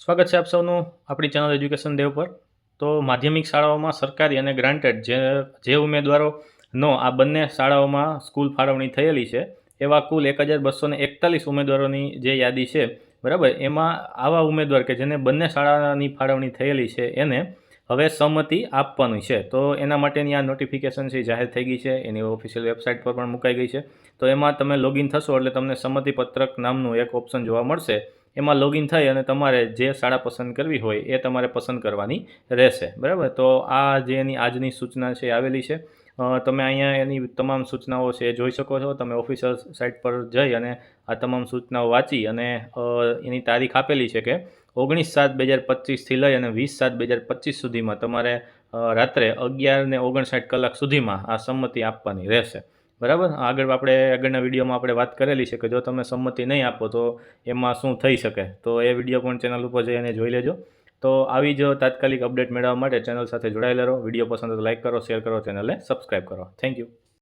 સ્વાગત છે આપ સૌનું આપણી ચેનલ એજ્યુકેશન દેવ પર. તો માધ્યમિક શાળાઓમાં સરકારી અને ગ્રાન્ટેડ જે જે ઉમેદવારોનો આ બંને શાળાઓમાં સ્કૂલ ફાળવણી થયેલી છે, એવા કુલ એક હજાર બસો એકતાલીસ ઉમેદવારોની જે યાદી છે, બરાબર, એમાં આવા ઉમેદવાર કે જેને બંને શાળાની ફાળવણી થયેલી છે, એને હવે સંમતિ આપવાની છે. તો એના માટેની આ નોટિફિકેશન છે જાહેર થઈ ગઈ છે, એની ઓફિશિયલ વેબસાઇટ પર પણ મુકાઈ ગઈ છે. તો એમાં તમે લોગિન થશો એટલે તમને સંમતિ પત્રક નામનું એક ઓપ્શન જોવા મળશે. એમાં લોગિન થઈ અને તમારે જે શાળા પસંદ કરવી હોય એ તમારે પસંદ કરવાની રહેશે. બરાબર? તો આ જે એની આજની સૂચના છે આવેલી છે. તમે અહીંયા એની તમામ સૂચનાઓ છે એ જોઈ શકો છો. તમે ઓફિશિયલ સાઇટ પર જઈ અને આ તમામ સૂચનાઓ વાંચી અને એની તારીખ આપેલી છે કે ઓગણીસ સાત બે હજાર પચીસથી લઈ અને વીસ સાત બે હજાર પચીસ સુધીમાં તમારે રાત્રે અગિયાર ને ઓગણસાઠ કલાક સુધીમાં આ સંમતિ આપવાની રહેશે. બરાબર? આગળ આપણે આગળના વિડીયોમાં આપણે વાત કરેલી છે કે જો તમે સંમતિ નહીં આપો તો એમાં શું થઈ શકે? તો એ વીડિયો પણ ચેનલ ઉપર જઈને જોઈ લેજો. તો આવી જ તાત્કાલિક અપડેટ મેળવવા માટે ચેનલ સાથે જોડાયેલા રહો. વીડિયો પસંદ લાઈક કરો, શેર કરો, ચેનલને સબસ્ક્રાઈબ કરો. Thank you.